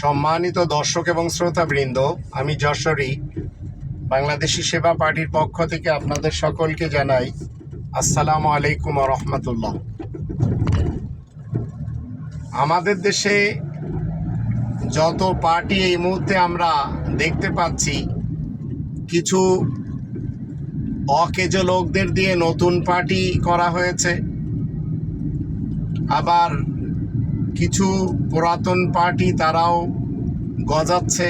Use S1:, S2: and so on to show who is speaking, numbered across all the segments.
S1: সম্মানিত দর্শক এবং শ্রোতাবৃন্দ, আমি যশোরী, বাংলাদেশি সেবা পার্টির পক্ষ থেকে আপনাদের সকলকে জানাই আসসালামু আলাইকুম রহমতুল্লাহ। আমাদের দেশে যত পার্টি এই মুহূর্তে আমরা দেখতে পাচ্ছি, কিছু অকেজ লোকদের দিয়ে নতুন পার্টি করা হয়েছে। আবার কিছু পুরাতন পার্টি তারাও গজাচ্ছে।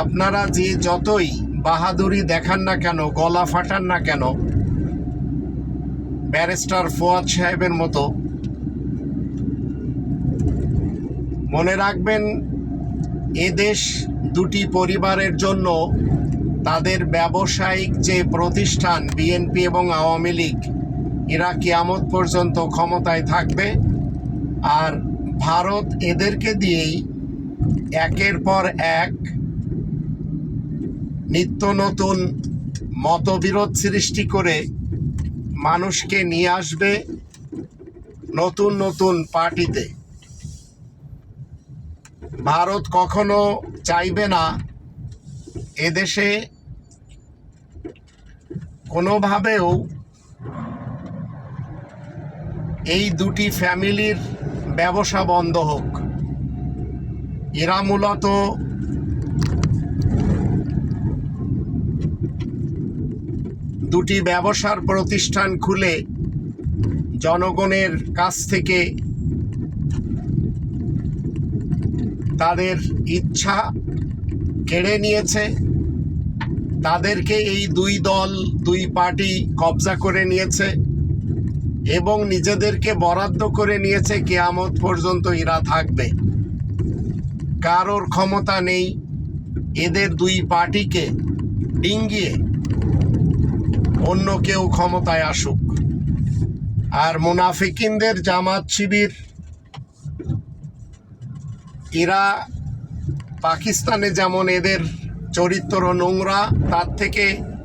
S1: আপনারা যে যতই বাহাদুরি দেখান না কেন, গলা ফাটান না কেন, ব্যারিস্টার ফোয়াদ সাহেবের মতো, মনে রাখবেন এদেশ দুটি পরিবারের জন্য তাদের ব্যবসায়িক যে প্রতিষ্ঠান, বিএনপি এবং আওয়ামী লীগ এরা কিয়ামত পর্যন্ত ক্ষমতায় থাকবে। আর ভারত এদেরকে দিয়েই একের পর এক নিত্য নতুন মতবিরোধ সৃষ্টি করে মানুষকে নিয়ে আসবে নতুন নতুন পার্টিতে। ভারত কখনো চাইবে না এদেশে কোনোভাবেও এই দুটি ফ্যামিলির ব্যবসা বন্ধ হোক। এরা মূলত দুটি ব্যবসার প্রতিষ্ঠান খুলে জনগণের কাছ থেকে তাদের ইচ্ছা কেড়ে নিয়েছে। তাদেরকে এই দুই দল, দুই পার্টি কবজা করে নিয়েছে। এবং নিজেদেরকে বরাদ্দ করে নিয়েছে কেয়ামত পর্যন্ত এরা থাকবে। কারোর ক্ষমতা নেই, এদের দুই পার্টিকে ডিঙ্গিয়ে অন্য কেউ ক্ষমতায় আসুক। আর মুনাফিকিনদের জামাত শিবির, এরা পাকিস্তানে যেমন এদের চরিত্র নোংরা, তার থেকে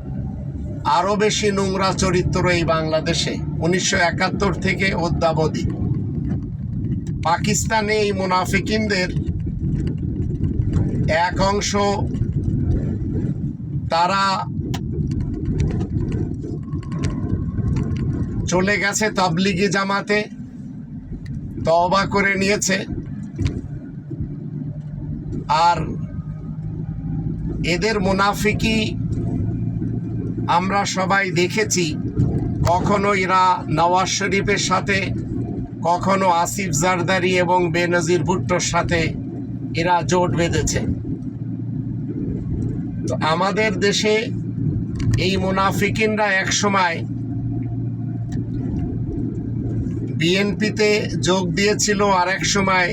S1: আরও বেশি নোংরা চরিত্র এই বাংলাদেশে, উনিশশো একাত্তর থেকে অদ্যাবধি। পাকিস্তানে এই মুনাফিকিনদের এক অংশ, তারা চলে গেছে তাবলিগি জামাতে, তওবা করে নিয়েছে। আর এদের মুনাফিকি আমরা সবাই দেখেছি কখনো এরা নওয়াজ শরীফের সাথে, কখনো আসিফ জারদারি এবং বেনজির ভুট্টোর সাথে এরা জোট বেঁধেছে। তো আমাদের দেশে এই মুনাফিকিনরা একসময় বিএনপিতে যোগ দিয়েছিল আর এক সময়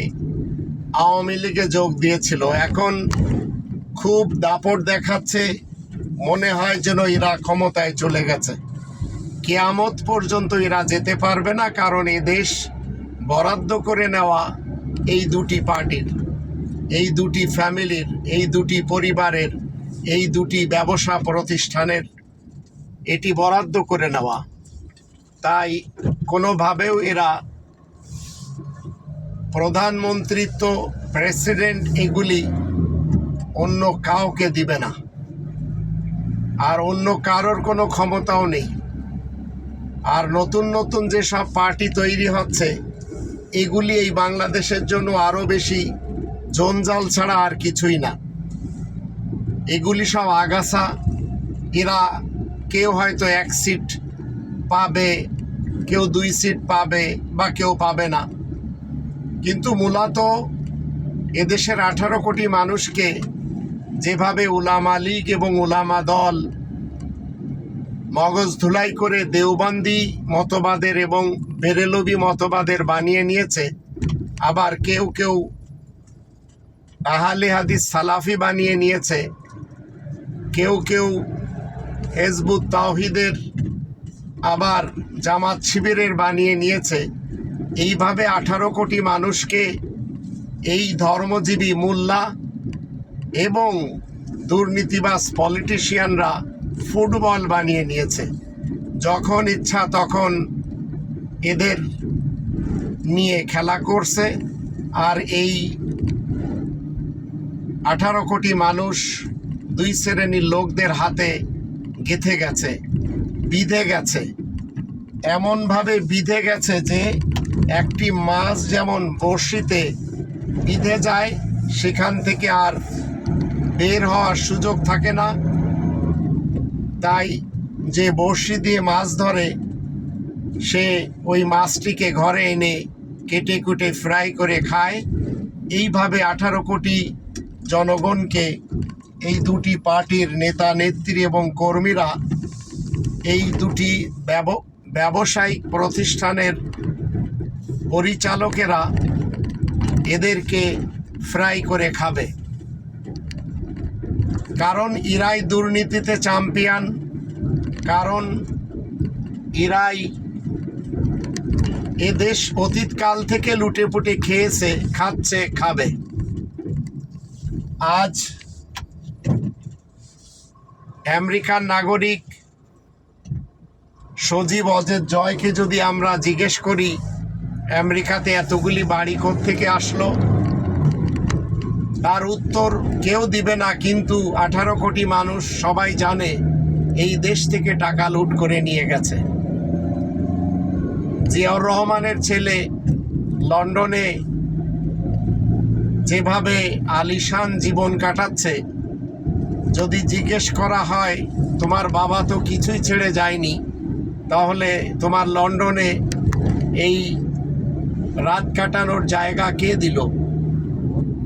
S1: আওয়ামী লীগে যোগ দিয়েছিল। এখন খুব দাপট দেখাচ্ছে মনে হয় যেন এরা ক্ষমতায় চলে গেছে। কেয়ামত পর্যন্ত এরা যেতে পারবে না, কারণ এ দেশ বরাদ্দ করে নেওয়া এই দুটি পার্টির, এই দুটি ফ্যামিলির, এই দুটি পরিবারের, এই দুটি ব্যবসা প্রতিষ্ঠানের এটি বরাদ্দ করে নেওয়া। তাই কোনোভাবেও এরা প্রধানমন্ত্রিত্ব প্রেসিডেন্ট এগুলি অন্য কাউকে দিবে না। আর অন্য কারোর কোনো ক্ষমতাও নেই। আর নতুন নতুন যেসব পার্টি তৈরি হচ্ছে, এগুলি এই বাংলাদেশের জন্য আরও বেশি জঞ্জাল ছাড়া আর কিছুই না। এগুলি সব আগাছা, এরা কেউ হয়তো এক সিট পাবে, কেউ দুই সিট পাবে বা কেউ পাবে না। কিন্তু মূলত এদেশের আঠারো কোটি মানুষকে যেভাবে উলামা লীগ এবং উলামা দল মগজ ধুলাই করে দেওবান্দি মতবাদের এবং বেরেলবি মতবাদের বানিয়ে নিয়েছে, আবার কেউ কেউ আহালে হাদিস সালাফি বানিয়ে নিয়েছে, কেউ কেউ হেজবুত তাওহিদের আবার জামাত শিবিরের বানিয়ে নিয়েছে। এইভাবে আঠারো কোটি মানুষকে এই ধর্মজীবী মোল্লা এবং দুর্নীতিবাস পলিটিশিয়ানরা ফুটবল বানিয়ে নিয়েছে। যখন ইচ্ছা তখন এদের নিয়ে খেলা করছে আর এই আঠারো কোটি মানুষ দুই শ্রেণির লোকদের হাতে গেথে গেছে, বিধে গেছে। এমনভাবে বিধে গেছে যে একটি মাছ যেমন বড়শিতে বিধে যায়, সেখান থেকে আর বের হওয়ার সুযোগ থাকে না। তাই যে বড়শি দিয়ে মাছ ধরে, সে ওই মাছটিকে ঘরে এনে কেটে কুটে ফ্রাই করে খায়। এইভাবে আঠারো কোটি জনগণকে এই দুটি পার্টির নেতা, নেত্রী এবং কর্মীরা এই দুটি ব্যব- ব্যবসায়িক প্রতিষ্ঠানের পরিচালকেরা এদেরকে ফ্রাই করে খাবে। কারণ ইরাই দুর্নীতিতে চ্যাম্পিয়ন। কারণ ইরাই এ দেশ অতীতকাল থেকে লুটে পুটে খেয়েছে, খাচ্ছে, খাবে। আজ আমেরিকার নাগরিক সজীব অজের জয়কে যদি আমরা জিজ্ঞেস করি, আমেরিকাতে এতগুলি বাড়ি থেকে আসলো? তার উত্তর কেউ দিবে না, কিন্তু আঠারো কোটি মানুষ সবাই জানে এই দেশ থেকে টাকা লুট করে নিয়ে গেছে। জিয়াউর রহমানের ছেলে লন্ডনে যেভাবে আলিশান জীবন কাটাচ্ছে, যদি জিজ্ঞেস করা হয়, তোমার বাবা তো কিছুই ছেড়ে যায়নি, তাহলে তোমার লন্ডনে এই রাত কাটানোর জায়গা কে দিল?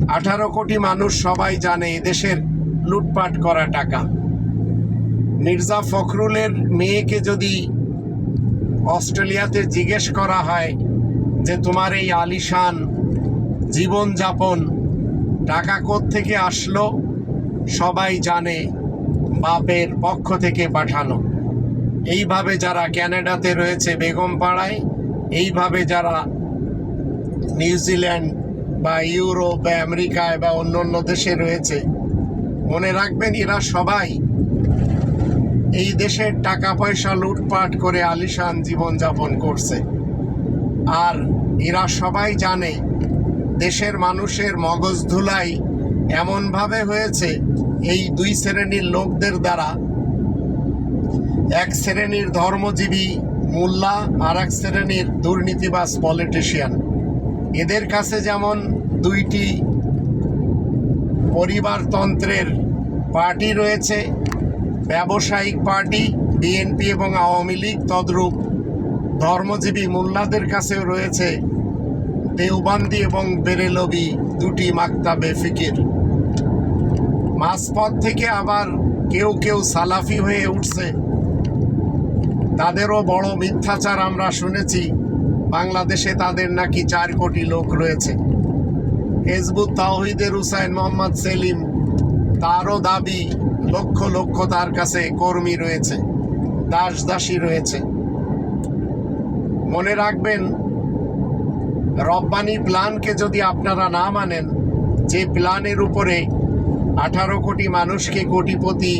S1: আঠারো কোটি মানুষ সবাই জানে দেশের লুটপাট করা টাকা। মির্জা ফখরুলের মেয়েকে যদি অস্ট্রেলিয়াতে জিজ্ঞেস করা হয় যে, তোমার এই আলিশান জীবনযাপন টাকা থেকে আসলো? সবাই জানে বাপের পক্ষ থেকে পাঠানো। এইভাবে যারা ক্যানাডাতে রয়েছে বেগম পাড়ায়, এইভাবে যারা নিউজিল্যান্ড বা ইউরোপ বা আমেরিকায় বা অন্য অন্য দেশে রয়েছে। মনে রাখবেন, এরা সবাই এই দেশের টাকা পয়সা লুটপাট করে আলিশান জীবনযাপন করছে। আর এরা সবাই জানে, দেশের মানুষের মগজ ধুলাই এমনভাবে হয়েছে, এই দুই শ্রেণির লোকদের দ্বারা। এক শ্রেণির ধর্মজীবী মোল্লা আর এক শ্রেণির দুর্নীতিবাজ পলিটিশিয়ান। এদের কাছে যেমন দুইটি পরিবারতন্ত্রের পার্টি রয়েছে, ব্যবসায়িক পার্টি বিএনপি এবং আওয়ামী লীগ, তদ্রূপ ধর্মজীবী মোল্লাদের কাছেও রয়েছে দেওবান্দি এবং বেরেলবি দুটি মাক্তাবে ফিকির। মাঝপথ থেকে আবার কেউ কেউ সালাফি হয়ে উঠছে। তাদেরও বড় মিথ্যাচার আমরা শুনেছি। বাংলাদেশে তাদের নাকি চার কোটি লোক রয়েছে। হেজবুত তাওহিদের হুসাইন মোহাম্মদ সেলিম, তারও দাবি লক্ষ লক্ষ তার কাছে কর্মী রয়েছে দাস দাসী রয়েছে। মনে রাখবেন, রব্বানি প্ল্যানকে যদি আপনারা না মানেন, যে প্ল্যানের উপরে আঠারো কোটি মানুষকে কোটিপতি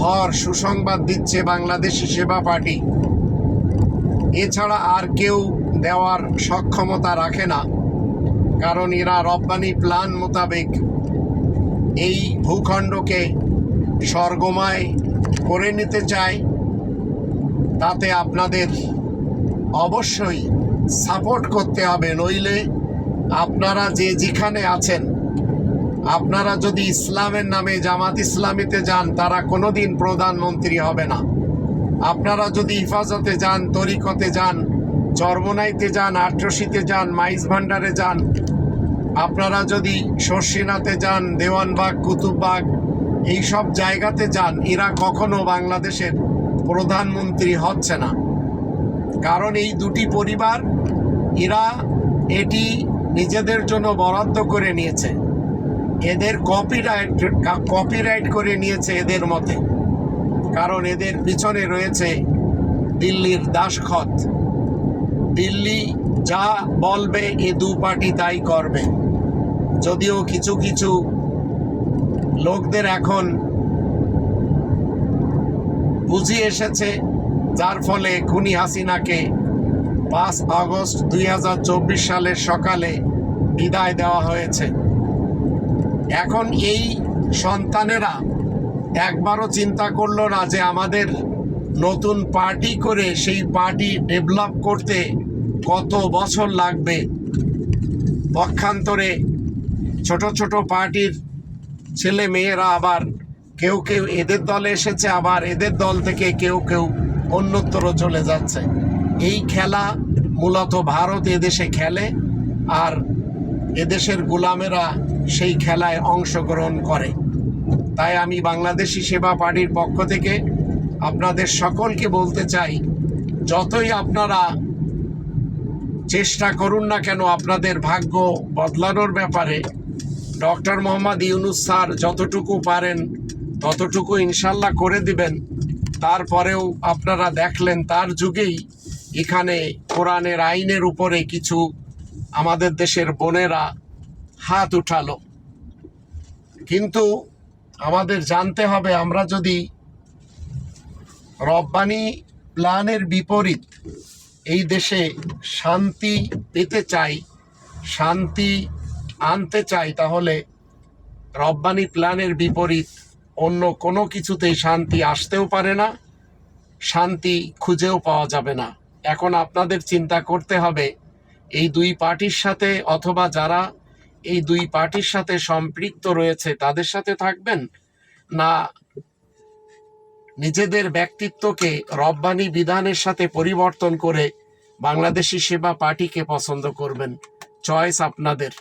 S1: হর সুসংবাদ দিচ্ছে বাংলাদেশি সেবা পার্টি এছাড়া আর কেউ দেওয়ার সক্ষমতা রাখে না, কারণ এরা রব্বানি প্ল্যান মোতাবেক এই ভূখণ্ডকে স্বর্গময় করে নিতে চায়। তাতে আপনাদের অবশ্যই সাপোর্ট করতে হবে, নইলে আপনারা যে যেখানে আছেন, আপনারা যদি ইসলামের নামে জামাত ইসলামীতে যান, তারা কোনোদিন প্রধানমন্ত্রী হবে না। আপনারা যদি হিফাজতে যান, তরিকতে যান, চরমনাইতে যান, আট্রসিতে যান, মাইজ ভান্ডারে যান, আপনারা যদি শর্ষিনাতে যান, দেওয়ানবাগ, কুতুববাগ এই সব জায়গাতে যান, এরা কখনো বাংলাদেশের প্রধানমন্ত্রী হচ্ছে না। কারণ এই দুটি পরিবার, এরা এটি নিজেদের জন্য বরাদ্দ করে নিয়েছে। এদের কপিরাইট কপিরাইট করে নিয়েছে এদের মতে। কারণ এদের পিছনে রয়েছে দিল্লির দাসখত। দিল্লি যা বলবে এ দু পার্টি তাই করবে। যদিও কিছু কিছু লোকদের এখন বুঝি এসেছে, যার ফলে খুনি হাসিনাকে পাঁচ আগস্ট দুই হাজার চব্বিশ সালের সকালে বিদায় দেওয়া হয়েছে। এখন এই সন্তানেরা একবারও চিন্তা করল না যে আমাদের নতুন পার্টি করে সেই পার্টি ডেভেলপ করতে কত বছর লাগবে। পক্ষান্তরে ছোট ছোট পার্টির ছেলে মেয়েরা আবার কেউ কেউ এদের দলে এসেছে, আবার এদের দল থেকে কেউ কেউ অন্যত্র চলে যাচ্ছে। এই খেলা মূলত ভারত এদেশে খেলে আর এদেশের গোলামেরা সেই খেলায় অংশগ্রহণ করে। তাই আমি বাংলাদেশি সেবা পার্টির পক্ষ থেকে আপনাদের সকলকে বলতে চাই, যতই আপনারা চেষ্টা করুন না কেন, আপনাদের ভাগ্য বদলানোর ব্যাপারে, ডক্টর মোহাম্মদ ইউনুস স্যার যতটুকু পারেন, ততটুকু ইনশাল্লাহ করে দিবেন। তারপরেও আপনারা দেখলেন, তার যুগেই এখানে কোরআনের আইনের উপরে কিছু আমাদের দেশের বোনেরা হাত উঠালো। কিন্তু আমাদের জানতে হবে, আমরা যদি রব্বানি প্ল্যানের বিপরীত এই দেশে শান্তি পেতে চাই, শান্তি আনতে চাই, তাহলে রব্বানি প্ল্যানের বিপরীত অন্য কোনো কিছুতেই শান্তি আসতেও পারে না, শান্তি খুঁজেও পাওয়া যাবে না। এখন আপনাদের চিন্তা করতে হবে, এই দুই পার্টির সাথে অথবা যারা এই দুই পার্টির সাথে সম্পৃক্ত রয়েছে, তাদের সাথে থাকবেন? না, নিজেদের ব্যক্তিত্বকে রব্বানি বিধানের সাথে পরিবর্তন করে বাংলাদেশি সেবা পার্টিকে পছন্দ করবেন। চয়েস আপনাদের।